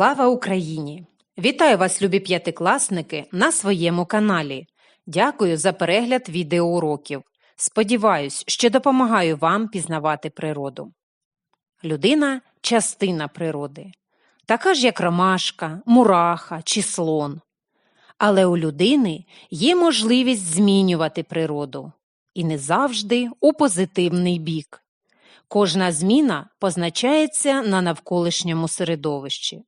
Слава Україні! Вітаю вас, любі п'ятикласники, на своєму каналі. Дякую за перегляд відеоуроків. Сподіваюсь, що допомагаю вам пізнавати природу. Людина частина природи, така ж, як ромашка, мураха чи слон. Але у людини є можливість змінювати природу і не завжди у позитивний бік. Кожна зміна позначається на навколишньому середовищі.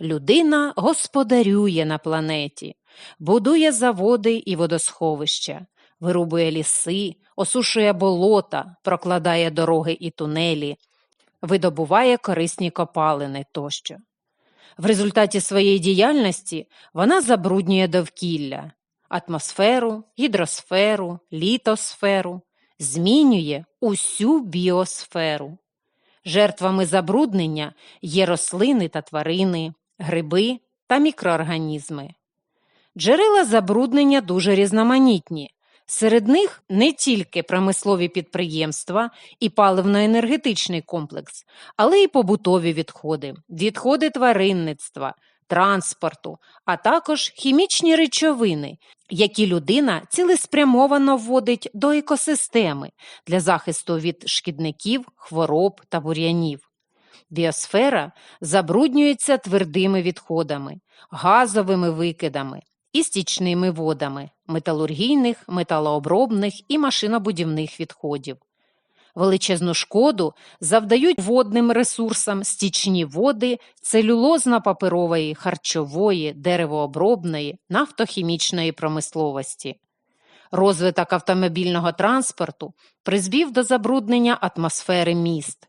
Людина господарює на планеті, будує заводи і водосховища, вирубує ліси, осушує болота, прокладає дороги і тунелі, видобуває корисні копалини тощо. В результаті своєї діяльності вона забруднює довкілля, атмосферу, гідросферу, літосферу, змінює усю біосферу. Жертвами забруднення є рослини та тварини, гриби та мікроорганізми. Джерела забруднення дуже різноманітні. Серед них не тільки промислові підприємства і паливно-енергетичний комплекс, але й побутові відходи, відходи тваринництва, транспорту, а також хімічні речовини, які людина цілеспрямовано вводить до екосистеми для захисту від шкідників, хвороб та бур'янів. Біосфера забруднюється твердими відходами, газовими викидами і стічними водами металургійних, металообробних і машинобудівних відходів. Величезну шкоду завдають водним ресурсам стічні води целюлозно-паперової, харчової, деревообробної, нафтохімічної промисловості. Розвиток автомобільного транспорту призвів до забруднення атмосфери міст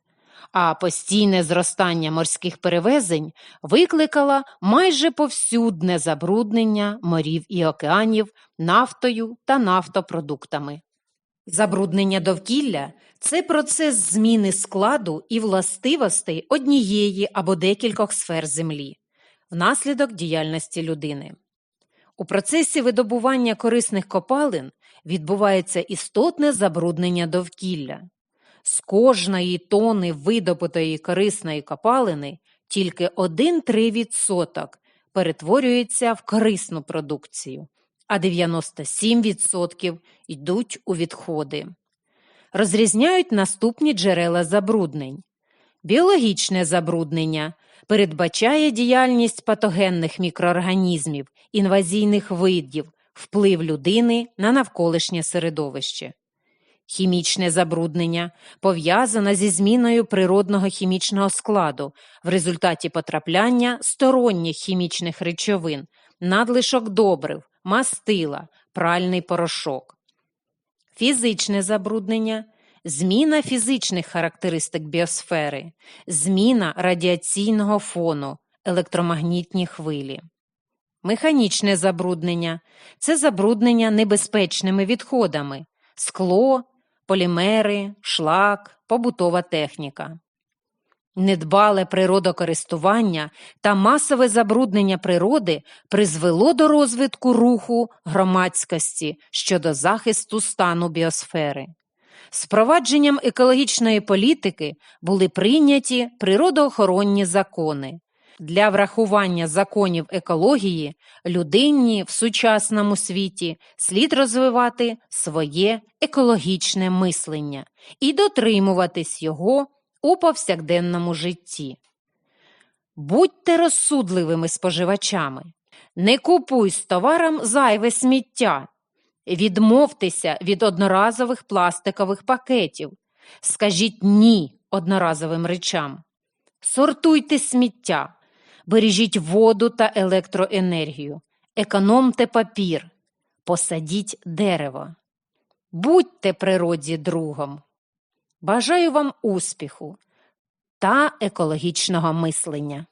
а постійне зростання морських перевезень викликало майже повсюдне забруднення морів і океанів нафтою та нафтопродуктами. Забруднення довкілля це процес зміни складу і властивостей однієї або декількох сфер землі внаслідок діяльності людини. У процесі видобування корисних копалин відбувається істотне забруднення довкілля. З кожної тони видобутої корисної копалини тільки 1-3% перетворюється в корисну продукцію, а 97% йдуть у відходи. Розрізняють наступні джерела забруднень. Біологічне забруднення передбачає діяльність патогенних мікроорганізмів, інвазійних видів, вплив людини на навколишнє середовище. Хімічне забруднення пов'язане зі зміною природного хімічного складу в результаті потрапляння сторонніх хімічних речовин, надлишок добрив, мастила, пральний порошок. Фізичне забруднення зміна фізичних характеристик біосфери, зміна радіаційного фону, електромагнітні хвилі. Механічне забруднення це забруднення небезпечними відходами, скло, полімери, шлак, побутова техніка. Недбале природокористування та масове забруднення природи призвело до розвитку руху громадськості щодо захисту стану біосфери. З впровадженням екологічної політики були прийняті природоохоронні закони, для врахування законів екології людині в сучасному світі слід розвивати своє екологічне мислення і дотримуватись його у повсякденному житті. Будьте розсудливими споживачами, не купуй з товаром зайве сміття, відмовтеся від одноразових пластикових пакетів, скажіть ні одноразовим речам, сортуйте сміття. Бережіть воду та електроенергію, економте папір, посадіть дерево. Будьте природі другом. Бажаю вам успіху та екологічного мислення.